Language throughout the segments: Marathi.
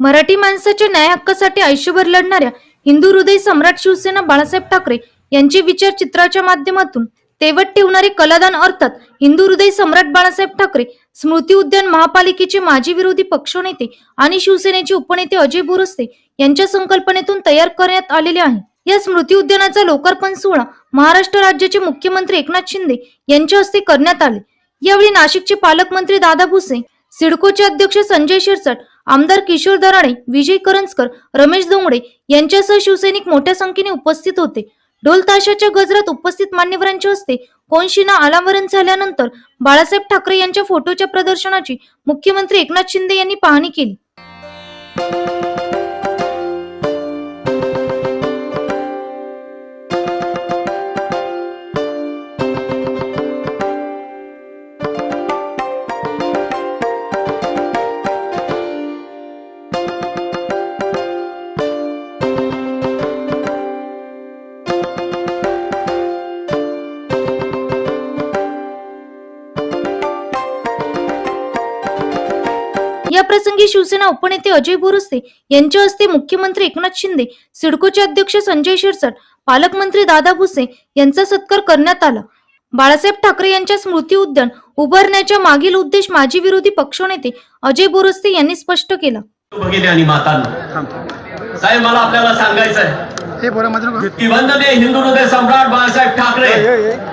मराठी माणसाच्या न्याय हक्कासाठी आयुष्यभर लढणाऱ्या हिंदू हृदय सम्राट शिवसेना बाळासाहेब ठाकरे यांचे विचार चित्राच्या माध्यमातून तेवट ठेवणारे कलादान अर्थात हिंदू हृदय सम्राट बाळासाहेब ठाकरे स्मृती उद्यान महापालिकेचे माजी विरोधी पक्षनेते आणि शिवसेनेचे उपनेते अजय बोरस्ते यांच्या संकल्पनेतून तयार करण्यात आलेले आहे. या स्मृती उद्यानाचा लोकार्पण सोहळा महाराष्ट्र राज्याचे मुख्यमंत्री एकनाथ शिंदे यांच्या हस्ते करण्यात आले. यावेळी नाशिकचे पालकमंत्री दादा भुसे सिडकोचे अध्यक्ष संजय शिरसाट आमदार किशोर दराडे विजय करंजकर रमेश दोंगडे यांच्यासह शिवसैनिक मोठ्या संख्येने उपस्थित होते. ढोल ताशाच्या गजरात उपस्थित मान्यवरांच्या हस्ते कोनशिना अनावरण झाल्यानंतर बाळासाहेब ठाकरे यांच्या फोटोच्या प्रदर्शनाची मुख्यमंत्री एकनाथ शिंदे यांनी पाहणी केली. या प्रसंगी शिवसेना उपनेते अजय बोरस्ते यांच्या हस्ते मुख्यमंत्री एकनाथ शिंदे सिडकोचे अध्यक्ष संजय शिरसाट पालकमंत्री दादा भुसे यांचा सत्कार करण्यात आला. बाळासाहेब ठाकरे यांच्या स्मृती उद्यान उभारण्याच्या मागील उद्देश माजी विरोधी पक्षनेते अजय बोरस्ते यांनी स्पष्ट केला. भगिनी आणि मातांना. साहेब मला आपल्याला सांगायचं आहे. की हिंदू हृदय सम्राट बाळासाहेब ठाकरे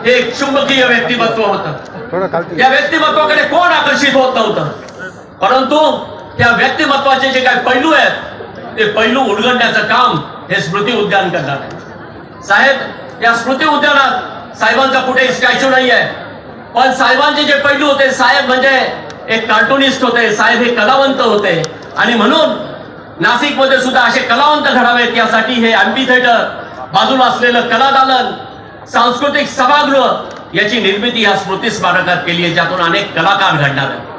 हे एक चुंबकीय व्यक्तिमत्व होतं. त्या व्यक्तिमत्वाकडे कोण आकर्षित होत नव्हतं? परंतु त्या व्यक्तिमत्वाचे जे काही पैलू आहेत ते पैलू उलगडण्याचं काम हे स्मृती उद्यान करणार आहे. साहेब या स्मृती उद्यानात साहेबांचा कुठे स्टॅच्यू नाही आहे पण साहेबांचे जे पैलू होते साहेब म्हणजे एक कार्टुनिस्ट होते साहेब हे कलावंत होते. आणि म्हणून नाशिकमध्ये सुद्धा असे कलावंत घडावेत यासाठी हे अँपी थिएटर बाजूला असलेलं कलादालन सांस्कृतिक सभागृह याची निर्मिती या स्मृती स्मारकात केली आहे ज्यातून अनेक कलाकार घडणार आहेत.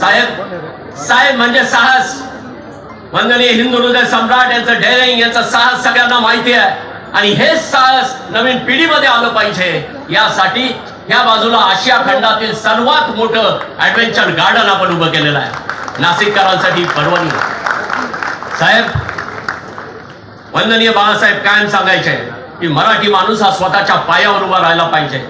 साहेब साहेब म्हणजे साहस. वंदनीय हिंदू हृदय सम्राट यांचं डेअरिंग यांचं साहस सगळ्यांना माहिती आहे. आणि हेच साहस नवीन पिढीमध्ये आलं पाहिजे. यासाठी या बाजूला आशिया खंडातील सर्वात मोठं ऍडव्हेंचर गार्डन आपण उभं केलेलं आहे. नाशिककरांसाठी पर्वणी. साहेब वंदनीय बाळासाहेब कायम सांगायचे की मराठी माणूस हा स्वतःच्या पायावर उभा राहायला पाहिजे.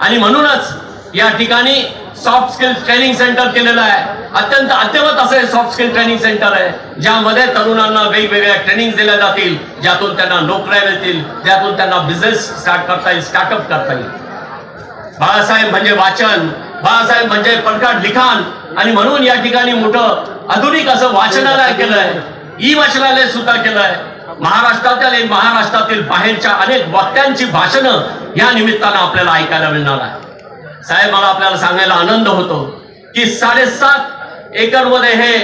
आणि म्हणूनच या ठिकाणी सॉफ्ट स्किल ट्रेनिंग सेंटर केलेलं आहे. अत्यंत अद्ययावत असं हे सॉफ्ट स्किल ट्रेनिंग सेंटर आहे ज्यामध्ये तरुणांना वेगवेगळ्या ट्रेनिंग दिल्या जातील ज्यातून त्यांना नोकऱ्या मिळतील ज्यातून त्यांना बिझनेस स्टार्ट करता येईल स्टार्टअप करता येईल. बाळासाहेब म्हणजे वाचन बाळासाहेब म्हणजे पडकाट लिखाण आणि म्हणून या ठिकाणी मोठं आधुनिक असं वाचनालय केलंय ई वाचनालय सुद्धा केलंय महाराष्ट्रातील महाराष्ट्रातील बाहेरच्या अनेक वक्त्यांची भाषणं या निमित्तानं आपल्याला ऐकायला मिळणार आहे. साहेब मला आपल्याला सांगायला आनंद होतो की साडेसात एकरमध्ये हे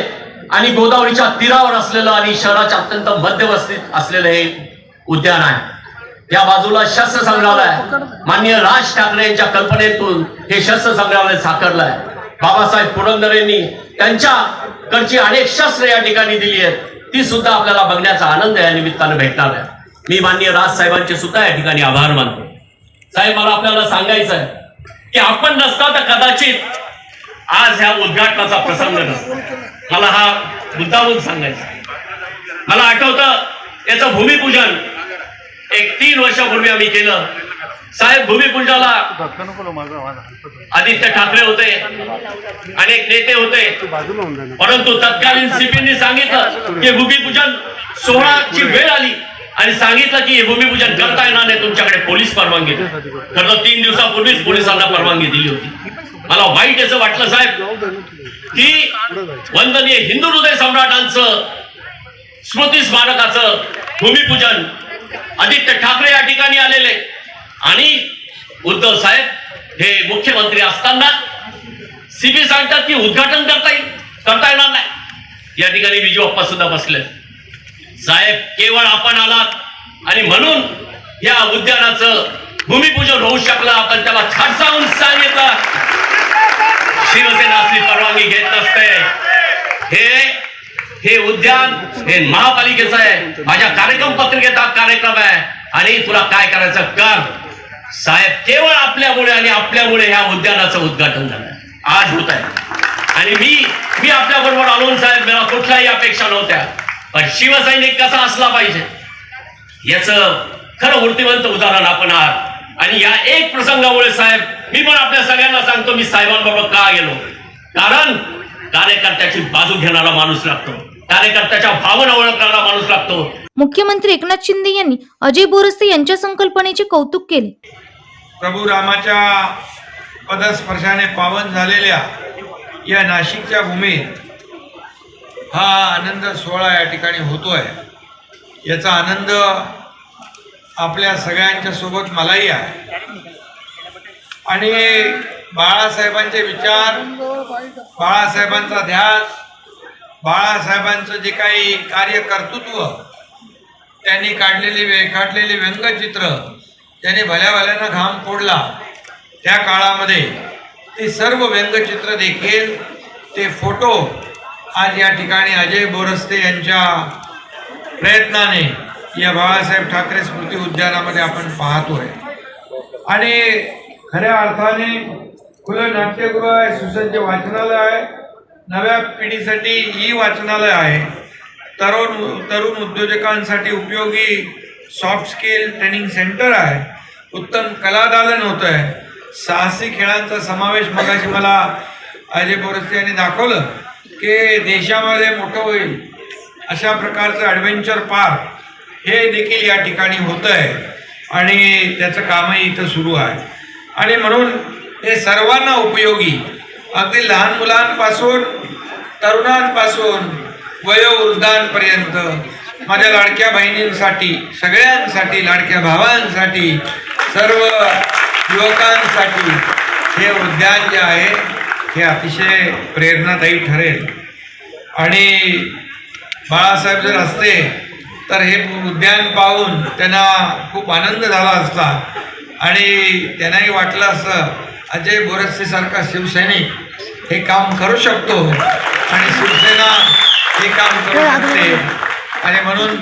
आणि गोदावरीच्या तीरावर असलेलं आणि शहराच्या अत्यंत मध्यवस्थित असलेलं हे उद्यान आहे. या बाजूला शस्त्र संग्रहालय माननीय राज ठाकरे यांच्या कल्पनेतून हे शस्त्र संग्रहालय साकारलं आहे. बाबासाहेब पुरंदरेंनी त्यांच्याकडची अनेक शस्त्र या ठिकाणी दिली आहेत. ती सुद्धा आपल्याला बघण्याचा आनंद या निमित्तानं भेटणार आहे. मी माननीय राज साहेबांचे सुद्धा या ठिकाणी आभार मानतो. साहेब मला आपल्याला सांगायचं आहे की आपण नसता तर कदाचित. आज ह्या उद्घाटनाचा प्रसंग नसतो. मला हा मुद्दामून सांगायचा मला आठवतं याचं भूमिपूजन एक तीन वर्षापूर्वी आम्ही केलं. साहेब भूमिपूजनाला आदित्य ठाकरे होते. अनेक नेते होते. परंतु तत्कालीन सीपींनी सांगितलं की भूमिपूजन सोहळाची वेळ आली. आणि सांगितलं की हे भूमिपूजन करता येणार नाही तुमच्याकडे पोलीस परवानगी खरं तर तीन दिवसापूर्वीच पोलिसांना परवानगी दिली होती. मला वाईट असं वाटलं साहेब. की वंदनीय हिंदू हृदय सम्राटांचं स्मृती स्मारकाचं भूमिपूजन आदित्य ठाकरे या ठिकाणी आलेले. आणि उद्धव साहेब हे मुख्यमंत्री असताना सीबी सांगतात की उद्घाटन करता येईल करता येणार नाही. या ठिकाणी विजू अप्पा सुद्धा बसले साहेब केवळ आपण आलात. आणि म्हणून या उद्यानाचं भूमिपूजन होऊ शकलं. आपण त्याला खडसावून सांगितलं शिवसेना आपली परवानगी घेत नसते. हे हे उद्यान हे महापालिकेचं आहे. माझ्या कार्यक्रम पत्रिकेचा कार्यक्रम आहे. आणि तुला काय करायचं कर. साहेब केवळ आपल्यामुळे आणि आपल्यामुळे ह्या उद्यानाचं उद्घाटन झालं आज होत आहे. आणि मी मी आपल्या बरोबर आलो साहेब मला कुठल्याही अपेक्षा नव्हत्या. पण शिवसैनिक कसा असला पाहिजे? याच खरं मूर्तिवंत उदाहरण आपण आहात आणि या एक प्रसंगामुळे साहेब मी पण आपल्या सगळ्यांना सांगतो मी साहेबांबरोबर का गेलो? कारण कार्यकर्त्याची बाजू घेणारा माणूस लागतो. कार्यकर्त्याच्या भावना ओळखणारा माणूस लागतो. मुख्यमंत्री एकनाथ शिंदे यांनी अजय बोरस्ते यांच्या संकल्पनेचे कौतुक केले. प्रभू रामाच्या पदस्पर्शाने पावन झालेल्या या नाशिकच्या भूमीत हा आनंद सोहळा या ठिकाणी होतो आहे याचा आनंद आपल्या सगळ्यांच्या सोबत मलाही आहे. आणि बाळासाहेबांचे विचार बाळासाहेबांचा ध्यास बाळासाहेबांचं जे काही कार्यकर्तृत्व त्यांनी काढलेली वे काढलेली व्यंगचित्र त्यांनी भल्या भल्यानं घाम फोडला. त्या काळामध्ये ते सर्व व्यंगचित्र देखील ते फोटो आज या ठिकाणी अजय बोरस्ते यांच्या प्रयत्नाने या बाळासाहेब ठाकरे स्मृती उद्यानामध्ये आपण पाहतोय. आणि खऱ्या अर्थाने खुलं नाट्यगृह आहे सुसज्ज वाचनालय आहे. नव्या पिढीसाठी ई वाचनालय आहे. तरुण तरुण उद्योजकांसाठी उपयोगी सॉफ्ट स्किल ट्रेनिंग सेंटर आहे. उत्तम कलादालन होतं आहे साहसी खेळांचा समावेश मगाशी मला अजय बोरस्ते यांनी दाखवलं. की देशामध्ये मोठं होईल अशा प्रकारचं ॲडव्हेंचर पार्क हे देखील या ठिकाणी होतं आहे आणि त्याचं कामही इथं सुरू आहे. आणि म्हणून हे सर्वांना उपयोगी अगदी लहान मुलांपासून तरुणांपासून वयोवृद्धांपर्यंत माझ्या लाडक्या बहिणींसाठी सगळ्यांसाठी लाडक्या भावांसाठी सर्व युवकांसाठी हे उद्यान जे आहे हे अतिशय प्रेरणादायी ठरेल. आणि बाळासाहेब जर असते तर हे उद्यान पाहून त्यांना खूप आनंद झाला असता. आणि त्यांनाही वाटलं असं अजय बोरसेसारखा शिवसैनिक हे काम करू शकतो. आणि शिवसेना हे काम करू शकते. आणि म्हणून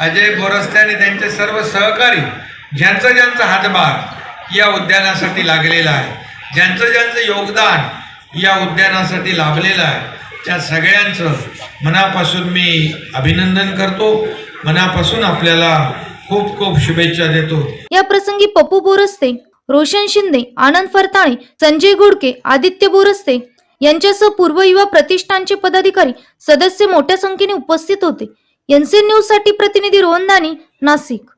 अजय बोरस्ते आणि त्यांचे सर्व सहकारी ज्यांचा ज्यांचा हातभार या उद्यानासाठी लागलेला आहे ज्यांचं ज्यांचं योगदान या उद्यानासाठी लाभलेला आहे. त्या सगळ्यांचं मनापासून मी अभिनंदन करतो. मनापासून आपल्याला खूप खूप शुभेच्छा देतो. या प्रसंगी पप्पू बोरस्ते रोशन शिंदे आनंद फरताळे संजय गुडके आदित्य बोरस्ते यांच्यासह पूर्व युवा प्रतिष्ठानचे पदाधिकारी सदस्य मोठ्या संख्येने उपस्थित होते. एनसी न्यूजसाठी प्रतिनिधी रोहन दानी नाशिक.